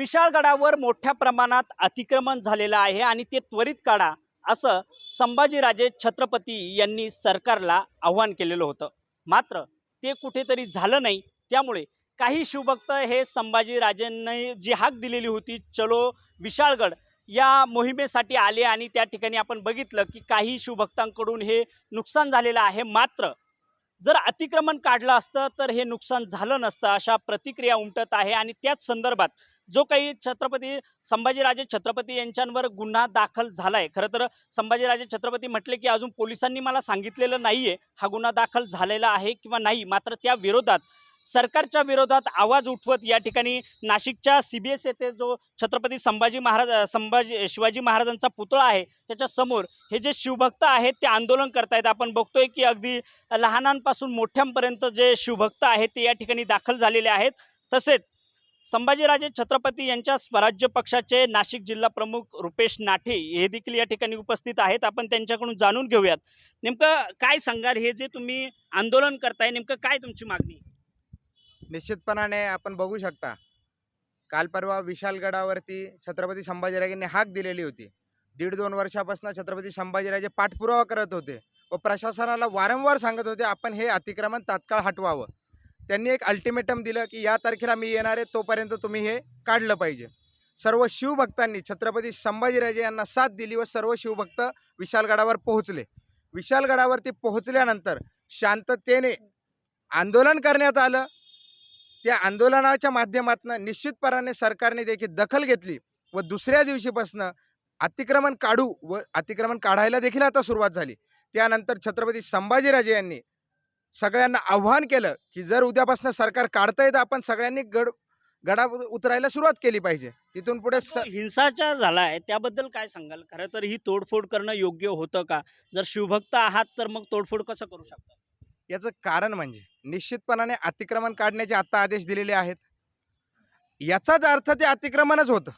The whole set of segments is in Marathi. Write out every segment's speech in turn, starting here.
विशाळगडावर मोठ्या प्रमाणात अतिक्रमण झालेलं आहे आणि ते त्वरित काढा असं संभाजीराजे छत्रपती यांनी सरकारला आव्हान केलेलं होतं. मात्र ते कुठेतरी झालं नाही. त्यामुळे काही शिवभक्त हे संभाजीराजेंनी जी हाक दिलेली होती चलो विशाळगड या मोहिमेसाठी आले आणि त्या ठिकाणी आपण बघितलं की काही शिवभक्तांकडून हे नुकसान झालेलं आहे. मात्र जर अतिक्रमण काढलं असतं तर हे नुकसान झालं नसतं अशा प्रतिक्रिया उमटत आहे. आणि त्याच संदर्भात जो काही छत्रपती संभाजीराजे छत्रपती यांच्यावर गुन्हा दाखल झाला आहे खरं तर संभाजीराजे छत्रपती म्हटले की अजून पोलिसांनी मला सांगितलेलं नाहीये हा गुन्हा दाखल झालेला आहे किंवा नाही मात्र त्या विरोधात सरकारच्या विरोधात आवाज उठवत या ठिकाणी नाशिकच्या सी बी एस येथे जो छत्रपती संभाजी महाराज संभाजी शिवाजी महाराजांचा पुतळा आहे त्याच्यासमोर हे जे शिवभक्त आहेत ते आंदोलन करतायत. आपण बघतोय की अगदी लहानांपासून मोठ्यांपर्यंत जे शिवभक्त आहेत ते या ठिकाणी दाखल झालेले आहेत. तसेच संभाजीराजे छत्रपती यांच्या स्वराज्य पक्षाचे नाशिक जिल्हा प्रमुख रुपेश नाठे हे देखील या ठिकाणी उपस्थित आहेत. आपण त्यांच्याकडून जाणून घेऊयात. नेमकं काय सांगाल? हे जे तुम्ही आंदोलन करताय नेमकं काय तुमची मागणी? निश्चितपणाने आपण बघू शकता. काल परवा विशालगडावरती छत्रपती संभाजीराजेंनी हाक दिलेली होती. दीड दोन वर्षापासून छत्रपती संभाजीराजे पाठपुरावा करत होते व प्रशासनाला वारंवार सांगत होते आपण हे अतिक्रमण तात्काळ हटवावं. त्यांनी एक अल्टिमेटम दिलं की या तारखेला मी येणार आहे तोपर्यंत तुम्ही हे काढलं पाहिजे. सर्व शिवभक्तांनी छत्रपती संभाजीराजे यांना साथ दिली व सर्व शिवभक्त विशालगडावर पोहोचले. विशालगडावरती पोहोचल्यानंतर शांततेने आंदोलन करण्यात आलं. त्या आंदोलनाच्या माध्यमातून निश्चितपणाने सरकारने देखील दखल घेतली व दुसऱ्या दिवशीपासनं अतिक्रमण काढू व अतिक्रमण काढायला देखील आता सुरुवात झाली. त्यानंतर छत्रपती संभाजीराजे यांनी सगळ्यांना आव्हान केलं की जर उद्यापासून सरकार काढता तर आपण सगळ्यांनी गड गडा उतरायला सुरुवात केली पाहिजे. तिथून पुढे स हिंसाचार झाला आहे त्याबद्दल काय सांगाल? खरं तर ही तोडफोड करणं योग्य होतं का? जर शिवभक्त आहात तर मग तोडफोड कसं करू शकता याचं कारण म्हणजे निश्चितपणाने अतिक्रमण काढण्याचे आत्ता आदेश दिलेले आहेत. याचाच अर्थ ते अतिक्रमणच होतं.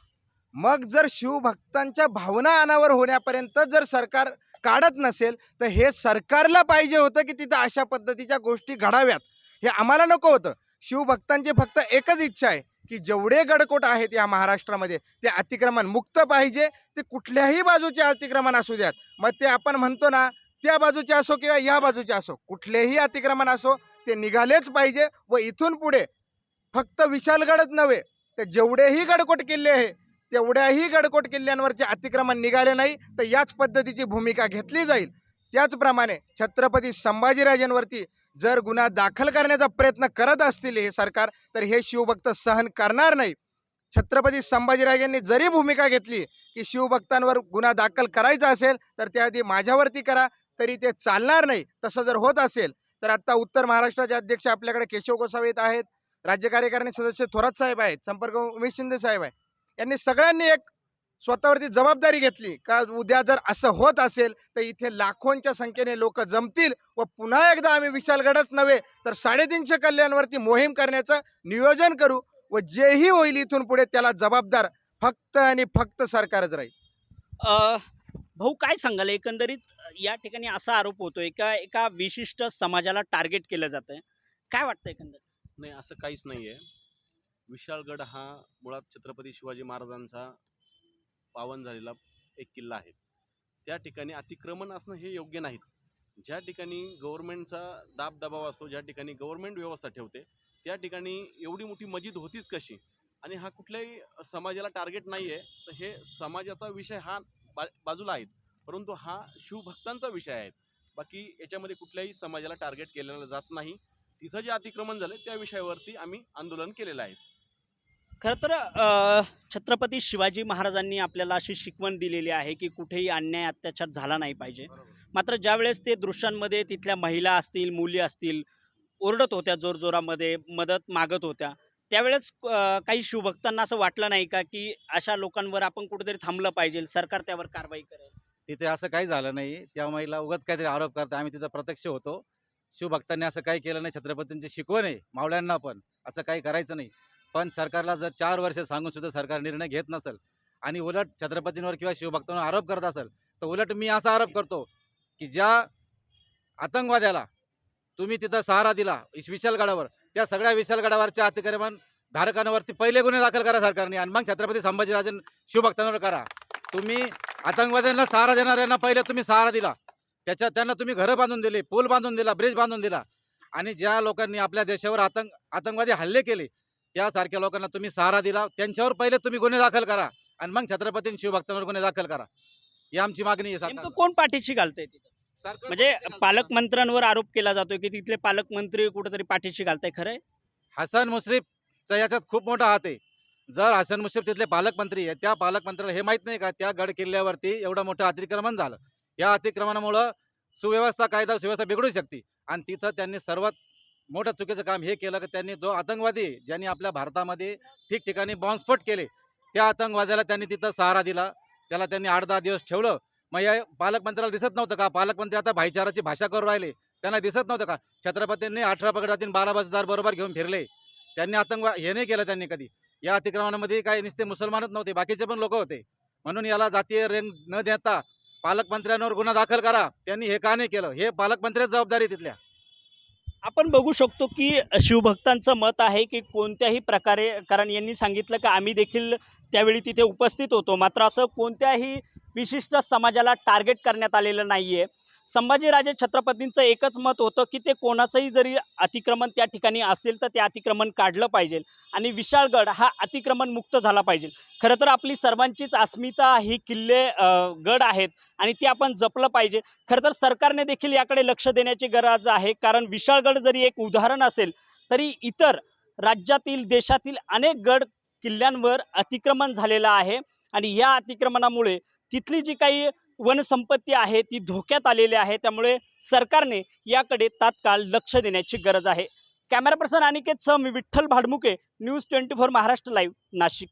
मग जर शिवभक्तांच्या भावना अनावर होण्यापर्यंत जर सरकार काढत नसेल तर हे सरकारला पाहिजे होतं की तिथं अशा पद्धतीच्या गोष्टी घडाव्यात. हे आम्हाला नको होतं. शिवभक्तांची फक्त एकच इच्छा आहे की जेवढे गडकोट आहेत या महाराष्ट्रामध्ये ते अतिक्रमण मुक्त पाहिजे ते कुठल्याही बाजूचे अतिक्रमण असू द्यात. मग ते आपण म्हणतो ना त्या बाजूचे असो किंवा या बाजूचे असो कुठलेही अतिक्रमण असो ते निघालेच पाहिजे व इथून पुढे फक्त विशालगडच नव्हे तर जेवढेही गडकोट किल्ले आहे तेवढ्याही गडकोट किल्ल्यांवरचे अतिक्रमण निघाले नाही तर याच पद्धतीची भूमिका घेतली जाईल. त्याचप्रमाणे छत्रपती संभाजीराजेंवरती जर गुन्हा दाखल करण्याचा प्रयत्न करत असतील हे सरकार तर हे शिवभक्त सहन करणार नाही. छत्रपती संभाजीराजांनी जरी भूमिका घेतली की शिवभक्तांवर गुन्हा दाखल करायचा असेल तर त्याआधी माझ्यावरती करा तरी ते चालणार नाही. तसं जर होत असेल तर आत्ता उत्तर महाराष्ट्राचे अध्यक्ष आपल्याकडे केशव गोसावी येत आहेत. राज्य कार्यकारिणी सदस्य थोरात साहेब आहेत संपर्क उमेश शिंदे साहेब आहे यांनी सगळ्यांनी एक स्वतःवरती जबाबदारी घेतली का उद्या जर असं होत असेल तर इथे लाखोंच्या संख्येने लोक जमतील व पुन्हा एकदा आम्ही विशालगडच नव्हे तर साडेतीनशे कल्याणवरती मोहीम करण्याचं नियोजन करू व जेही होईल इथून पुढे त्याला जबाबदार फक्त आणि फक्त सरकारच राहील. भाऊ काय सांगाल? एकंदरीत या ठिकाणी असा आरोप होतोय का एका विशिष्ट समाजाला टार्गेट केलं जातंय? काय वाटतं एकंदरीत? नाही असं काहीच नाही आहे विशाळगड हा मुळात छत्रपती शिवाजी महाराजांचा पावन झालेला एक किल्ला आहे. त्या ठिकाणी अतिक्रमण असणं हे योग्य नाही ज्या ठिकाणी गव्हर्नमेंटचा दाब दबाव असतो ज्या ठिकाणी गव्हर्नमेंट व्यवस्था ठेवते त्या ठिकाणी एवढी मोठी मजिद होतीच कशी? आणि हा कुठल्याही समाजाला टार्गेट नाही आहे तर हे समाजाचा विषय हा बा बाजूला आहे परंतु हा शिवभक्तांचा विषय आहे. बाकी याच्यामध्ये कुठल्याही समाजाला टार्गेट केलेलं जात नाही. तिथं जे अतिक्रमण झालं त्या विषयावरती आम्ही आंदोलन केलेलं आहे. खरं तर छत्रपती शिवाजी महाराजांनी आपल्याला अशी शिकवण दिलेली आहे की कुठेही अन्याय अत्याचार झाला नाही पाहिजे. मात्र ज्यावेळेस ते दृश्यांमध्ये तिथल्या महिला असतील मुली असतील ओरडत होत्या जोरजोरामध्ये मदत मागत होत्या त्यावेळेस काही शिवभक्तांना असं वाटलं नाही का की अशा लोकांवर आपण कुठेतरी थांबलं पाहिजे सरकार त्यावर कारवाई करेल? तिथे असं काही झालं नाही. त्या महिला उगाच काहीतरी आरोप करतात. आम्ही तिथं प्रत्यक्ष होतो. शिवभक्तांनी असं काही केलं नाही. छत्रपतींची शिकवण आहे. मावळ्यांना पण असं काही करायचं नाही. पण सरकारला जर चार वर्ष सांगून सुद्धा सरकार निर्णय घेत नसेल आणि उलट छत्रपतींवर किंवा शिवभक्तांवर आरोप करत असेल तर उलट मी असा आरोप करतो की ज्या आतंकवाद्याला तुम्ही तिथं सहारा दिला विशालगडावर त्या सगळ्या विशालगडावरच्या अतिक्रमण धारकांवरती पहिले गुन्हे दाखल करा सरकारने आणि मग छत्रपती संभाजीराजे शिवभक्तांवर करा. तुम्ही आतंकवाद्यांना सहारा देणाऱ्यांना पहिले तुम्ही सहारा दिला. त्याच्यात त्यांना तुम्ही घरं बांधून दिले पूल बांधून दिला ब्रिज बांधून दिला. आणि ज्या लोकांनी आपल्या देशावर आतंक आतंकवादी हल्ले केले त्यासारख्या लोकांना तुम्ही सहारा दिला. त्यांच्यावर पहिले तुम्ही गुन्हे दाखल करा आणि मग छत्रपती शिवभक्तांवर गुन्हे दाखल करा. ही आमची मागणी आहे. कोण पाठीशी सरकार म्हणजे. पालकमंत्र्यांवर आरोप केला जातोय की तिथले पालकमंत्री कुठेतरी पाठीशी घालताय खरंय? हसन मुश्रीफचा याच्यात खूप मोठा हात आहे. जर हसन मुश्रीफ तिथले पालकमंत्री आहे त्या पालकमंत्र्याला हे माहीत नाही का? त्या गड किल्ल्यावरती एवढं मोठं अतिक्रमण झालं. या अतिक्रमणामुळं सुव्यवस्था कायदा सुव्यवस्था बिघडू शकते. आणि तिथं त्यांनी सर्वात मोठं चुकीचं काम हे केलं की त्यांनी जो आतंकवादी ज्यांनी आपल्या भारतामध्ये ठिकठिकाणी बॉम्बस्फोट केले त्या आतंकवाद्याला त्यांनी तिथं सहारा दिला. त्याला त्यांनी आठ दहा दिवस ठेवलं. मग या पालकमंत्र्याला दिसत नव्हतं का? पालकमंत्री आता भाईचाराची भाषा करू राहिले. त्यांना दिसत नव्हतं का? छत्रपतींनी अठरा पगडातील बारा बाजूदार बरोबर घेऊन फिरले. त्यांनी आतंकवाद हे नाही केलं त्यांनी कधी. या अतिक्रमणामध्ये काही नुसते मुसलमानच नव्हते बाकीचे पण लोक होते. म्हणून याला जातीय रेंग न देता पालकमंत्र्यांवर गुन्हा दाखल करा. त्यांनी हे का नाही केलं? हे पालकमंत्र्याच जबाबदारी तिथल्या. आपण बघू शकतो की शिवभक्तांचं मत आहे की कोणत्याही प्रकारे कारण यांनी सांगितलं की आम्ही देखील त्यावेळी तिथे उपस्थित होतो. मात्र असं कोणत्याही विशिष्ट समाजाला टार्गेट करण्यात आलेलं नाही आहे संभाजीराजे छत्रपतींचं एकच मत होतं की ते कोणाचंही जरी अतिक्रमण त्या ठिकाणी असेल तर ते अतिक्रमण काढलं पाहिजे. आणि विशाळगड हा अतिक्रमण मुक्त झाला पाहिजे. खरं तर आपली सर्वांचीच अस्मिता ही किल्ले गड आहेत आणि ते आपण जपलं पाहिजे. खरं तर सरकारने देखील याकडे लक्ष देण्याची गरज आहे. कारण विशाळगड जरी एक उदाहरण असेल तरी इतर राज्यातील देशातील अनेक गड किल्ल्यांवर अतिक्रमण झालेलं आहे. आणि या अतिक्रमणामुळे तिथली जी काही वनसंपत्ती आहे ती धोक्यात आलेली आहे. त्यामुळे सरकारने याकडे तात्काळ लक्ष देण्याची गरज आहे. Camera person Aniket Sam Vitthal Bhadmuke news twenty four Maharashtra live Nashik.